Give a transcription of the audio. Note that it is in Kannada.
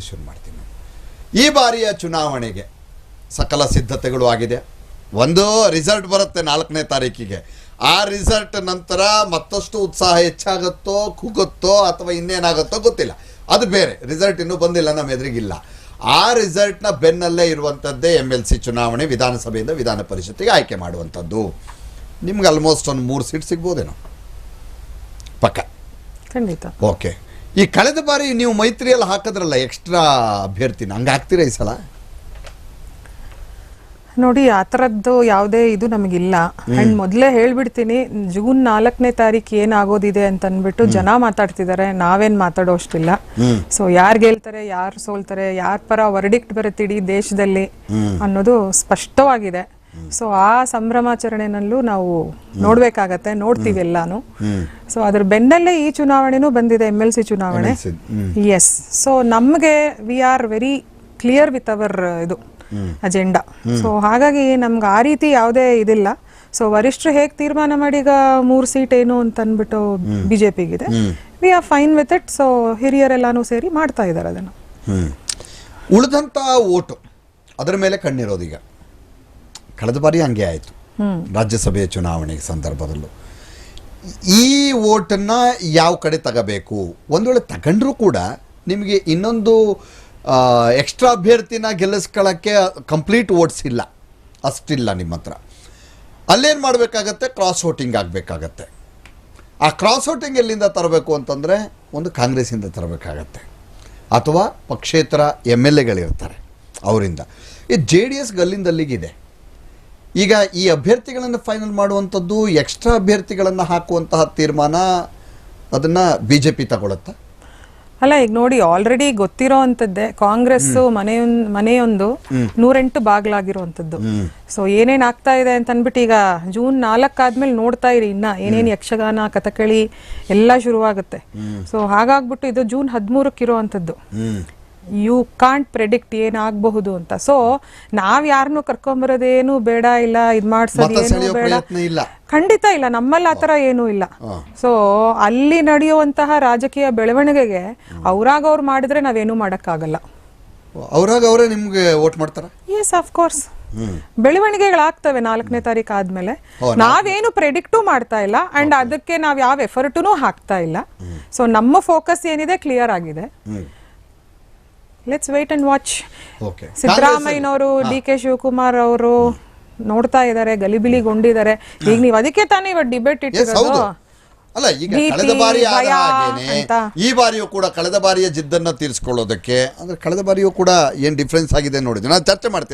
ಅಲ್ಲಿಂದ ಶುರು ಮಾಡ್ತೀನಿ ನಾನು. ಈ ಬಾರಿಯ ಚುನಾವಣೆಗೆ ಸಕಲ ಸಿದ್ಧತೆಗಳು ಆಗಿದೆ. ಒಂದು ರಿಸಲ್ಟ್ ಬರುತ್ತೆ ನಾಲ್ಕನೇ ತಾರೀಕಿಗೆ. ಆ ರಿಸಲ್ಟ್ ನಂತರ ಮತ್ತಷ್ಟು ಉತ್ಸಾಹ ಹೆಚ್ಚಾಗುತ್ತೋ ಕುಗುತ್ತೋ ಅಥವಾ ಇನ್ನೇನಾಗುತ್ತೋ ಗೊತ್ತಿಲ್ಲ. ಅದು ಬೇರೆ. ರಿಸಲ್ಟ್ ಇನ್ನೂ ಬಂದಿಲ್ಲ ನಮ್ಮ ಎದುರಿಗಿಲ್ಲ. ಆ ರಿಸಲ್ಟ್ನ ಬೆನ್ನಲ್ಲೇ ಇರುವಂಥದ್ದೇ ಎಂ ಎಲ್ ಸಿ ಚುನಾವಣೆ ವಿಧಾನಸಭೆಯಿಂದ ವಿಧಾನ ಪರಿಷತ್ತಿಗೆ ಆಯ್ಕೆ ಮಾಡುವಂಥದ್ದು ನಿಮ್ಗೆ ಆಲ್ಮೋಸ್ಟ್ ಒಂದು ಮೂರು ಸೀಟ್ ಸಿಗ್ಬೋದೇನೋ? ಪಕ್ಕ. ಖಂಡಿತ. ಓಕೆ ಈ ಕಳೆದ ಬಾರಿ ನೀವು ಮೈತ್ರಿಯಲ್ಲಿ ಹಾಕಿದ್ರಲ್ಲ ಎಕ್ಸ್ಟ್ರಾ ಅಭ್ಯರ್ಥಿನ? ಹಂಗೆ ಹಾಕ್ತೀರಾ ಈ ಸಲ? ನೋಡಿ ಆ ಥರದ್ದು ಯಾವುದೇ ಇದು ನಮಗಿಲ್ಲ. ಅಂಡ್ ಮೊದಲೇ ಹೇಳ್ಬಿಡ್ತೀನಿ ಜೂನ್ ನಾಲ್ಕನೇ ತಾರೀಕು ಏನಾಗೋದಿದೆ ಅಂತ ಅಂದ್ಬಿಟ್ಟು ಜನ ಮಾತಾಡ್ತಿದ್ದಾರೆ ನಾವೇನ್ ಮಾತಾಡೋ ಅಷ್ಟಿಲ್ಲ. ಸೊ ಯಾರು ಗೆಲ್ತಾರೆ ಯಾರು ಸೋಲ್ತಾರೆ ಯಾರ ಪರ ವರ್ಡಿಕ್ಟ್ ಬರುತ್ತೆ ಇಡೀ ದೇಶದಲ್ಲಿ ಅನ್ನೋದು ಸ್ಪಷ್ಟವಾಗಿದೆ. ಸೊ ಆ ಸಂಭ್ರಮಾಚರಣೆನಲ್ಲೂ ನಾವು ನೋಡ್ಬೇಕಾಗತ್ತೆ ನೋಡ್ತೀವಿ ಎಲ್ಲಾನು. ಸೊ ಅದ್ರ ಬೆನ್ನಲ್ಲೇ ಈ ಚುನಾವಣೆನೂ ಬಂದಿದೆ ಎಂ ಎಲ್ ಸಿ ಚುನಾವಣೆ. ಎಸ್ ಸೊ ನಮಗೆ we are very clear with our ಇದು ಅಜೆಂಡಾ ಸೊ ಹಾಗಾಗಿ ನಮ್ಗೆ ಆ ರೀತಿ ಯಾವುದೇ ಇದಿಲ್ಲ. ಸೊ ವರಿಷ್ಠರು ಹೇಗೆ ತೀರ್ಮಾನ ಮಾಡಿ ಈಗ ಮೂರು ಸೀಟ್ ಏನು ಅಂತ ಅಂದ್ಬಿಟ್ಟು ಬಿಜೆಪಿಗಿದೆ. We are fine with it so ಹಿರಿಯರೆಲ್ಲಾನು ಸೇರಿ ಮಾಡ್ತಾ ಇದ್ದಾರೆ ಅದನ್ನು. ಉಳಿದಂತ ಉಳಿದಂಥ ಓಟು ಅದರ ಮೇಲೆ ಕಣ್ಣಿರೋದೀಗ ಕಳೆದ ಬಾರಿ ಹಂಗೆ ಆಯಿತು. ರಾಜ್ಯಸಭೆಯ ಚುನಾವಣೆ ಸಂದರ್ಭದಲ್ಲೂ. ಈ ಓಟನ್ನು ಯಾವ ಕಡೆ ತಗೋಬೇಕು? ಒಂದು ವೇಳೆ ತಗೊಂಡ್ರೂ ಕೂಡ ನಿಮಗೆ ಇನ್ನೊಂದು ಎಕ್ಸ್ಟ್ರಾ ಅಭ್ಯರ್ಥಿನ ಗೆಲ್ಲಿಸ್ಕೊಳ್ಳೋಕ್ಕೆ ಕಂಪ್ಲೀಟ್ ಓಟ್ಸ್ ಇಲ್ಲ. ಅಷ್ಟಿಲ್ಲ ನಿಮ್ಮ ಹತ್ರ. ಅಲ್ಲೇನು ಮಾಡಬೇಕಾಗತ್ತೆ? ಕ್ರಾಸ್ ವೋಟಿಂಗ್ ಆಗಬೇಕಾಗತ್ತೆ. ಆ ಕ್ರಾಸ್ ವೋಟಿಂಗ್ ಎಲ್ಲಿಂದ ತರಬೇಕು ಅಂತಂದರೆ ಒಂದು ಕಾಂಗ್ರೆಸ್ಸಿಂದ ತರಬೇಕಾಗತ್ತೆ. ಅಥವಾ ಪಕ್ಷೇತರ ಎಂ ಎಲ್ ಎಗಳಿರ್ತಾರೆ ಅವರಿಂದ. ಈ ಜೆ ಡಿ ಎಸ್ ಗಲ್ಲಿಂದಲ್ಲಿಗಿದೆ. ಈಗ ಈ ಅಭ್ಯರ್ಥಿಗಳನ್ನು ಫೈನಲ್ ಮಾಡುವಂಥದ್ದು ಎಕ್ಸ್ಟ್ರಾ ಅಭ್ಯರ್ಥಿಗಳನ್ನು ಹಾಕುವಂತಹ ತೀರ್ಮಾನ ಅದನ್ನು ಬಿ ಜೆ ಪಿ ತಗೊಳುತ್ತಾ. ಅಲ್ಲ ಈಗ ನೋಡಿ ಆಲ್ರೆಡಿ ಗೊತ್ತಿರೋ ಅಂತದ್ದೇ ಕಾಂಗ್ರೆಸ್ ಮನೆಯೊಂದು ಮನೆಯೊಂದು ನೂರೆಂಟು ಬಾಗ್ಲಾಗಿರುವಂತದ್ದು ಸೊ ಏನೇನ್ ಆಗ್ತಾ ಇದೆ ಅಂತ ಅಂದ್ಬಿಟ್ಟು ಈಗ ಜೂನ್ ನಾಲ್ಕ ಆದ್ಮೇಲೆ ನೋಡ್ತಾ ಇರಿ ಇನ್ನ ಏನೇನ್ ಯಕ್ಷಗಾನ ಕಥಕಳಿ ಎಲ್ಲ ಶುರುವಾಗುತ್ತೆ. ಸೊ ಹಾಗಾಗ್ಬಿಟ್ಟು ಇದು ಜೂನ್ ಹದಿಮೂರಕ್ಕೆ ಇರುವಂತದ್ದು ಯು ಕಾಂಟ್ ಪ್ರೆಡಿಕ್ಟ್ ಏನಾಗಬಹುದು ಅಂತ. ಸೊ ನಾವ್ ಯಾರನ್ನು ಕರ್ಕೊಂಬರೋದೇನು ಬೇಡ ಇಲ್ಲ ಇದ್ ಮಾಡ್ಸೋದು ಏನು ಬೇಡ. ಇಲ್ಲ. ಖಂಡಿತ ಇಲ್ಲ ನಮ್ಮಲ್ಲಿ ಆತರ ಏನೂ ಇಲ್ಲ. ಸೊ ಅಲ್ಲಿ ನಡೆಯುವಂತಹ ರಾಜಕೀಯ ಬೆಳವಣಿಗೆಗೆ ಅವ್ರಾಗ ಅವ್ರು ಮಾಡಿದ್ರೆ ನಾವೇನು ಮಾಡಕ್ಕಾಗಲ್ಲ. ಅವ್ರಾಗ ಅವರೇ ನಿಮ್ಗೆ ವೋಟ್ ಮಾಡ್ತಾರ? ಎಸ್ ಆಫ್ ಕೋರ್ಸ್ ಬೆಳವಣಿಗೆಗಳಾಗ್ತವೆ ನಾಲ್ಕನೇ ತಾರೀಕು ಆದ್ಮೇಲೆ. ನಾವೇನು ಪ್ರೆಡಿಕ್ಟು ಮಾಡ್ತಾ ಇಲ್ಲ ಅಂಡ್ ಅದಕ್ಕೆ ನಾವ್ ಯಾವ ಎಫರ್ಟುನು ಹಾಕ್ತಾ ಇಲ್ಲ. ಸೊ ನಮ್ಮ ಫೋಕಸ್ ಏನಿದೆ? ಕ್ಲಿಯರ್ ಆಗಿದೆ. ಲೆಟ್ಸ್ ವೇಟ್ ಅಂಡ್ ವಾಚ್ ಸಿದ್ದರಾಮಯ್ಯನವರು ಡಿ ಕೆ ಶಿವಕುಮಾರ್ ಅವರು ನೋಡ್ತಾ ಇದ್ದಾರೆ ಗಲಿಬಿಲಿಗೊಂಡಿದ್ದಾರೆ. ಈಗ ನೀವು ಅದಕ್ಕೆ ತಾನೇ ಇವತ್ತು ಡಿಬೇಟ್ ಇಟ್ಟಿರೋದು? ಅಲ್ಲ ಈಗ ಕಳೆದ ಬಾರಿ ಆದ ಹಾಗೇನೆ ಈ ಬಾರಿಯೂ ಕೂಡ ಕಳೆದ ಬಾರಿಯ ಜಿದ್ದನ್ನ ತೀರಿಸ್ಕೊಳ್ಳೋದಕ್ಕೆ ಅಂದ್ರೆ ಕಳೆದ ಬಾರಿಯೂ ಕೂಡ ಏನ್ ಡಿಫ್ರೆನ್ಸ್ ಆಗಿದೆ ನೋಡಿದ್ವಿ. ನಾನು ಚರ್ಚೆ ಮಾಡ್ತೀನಿ.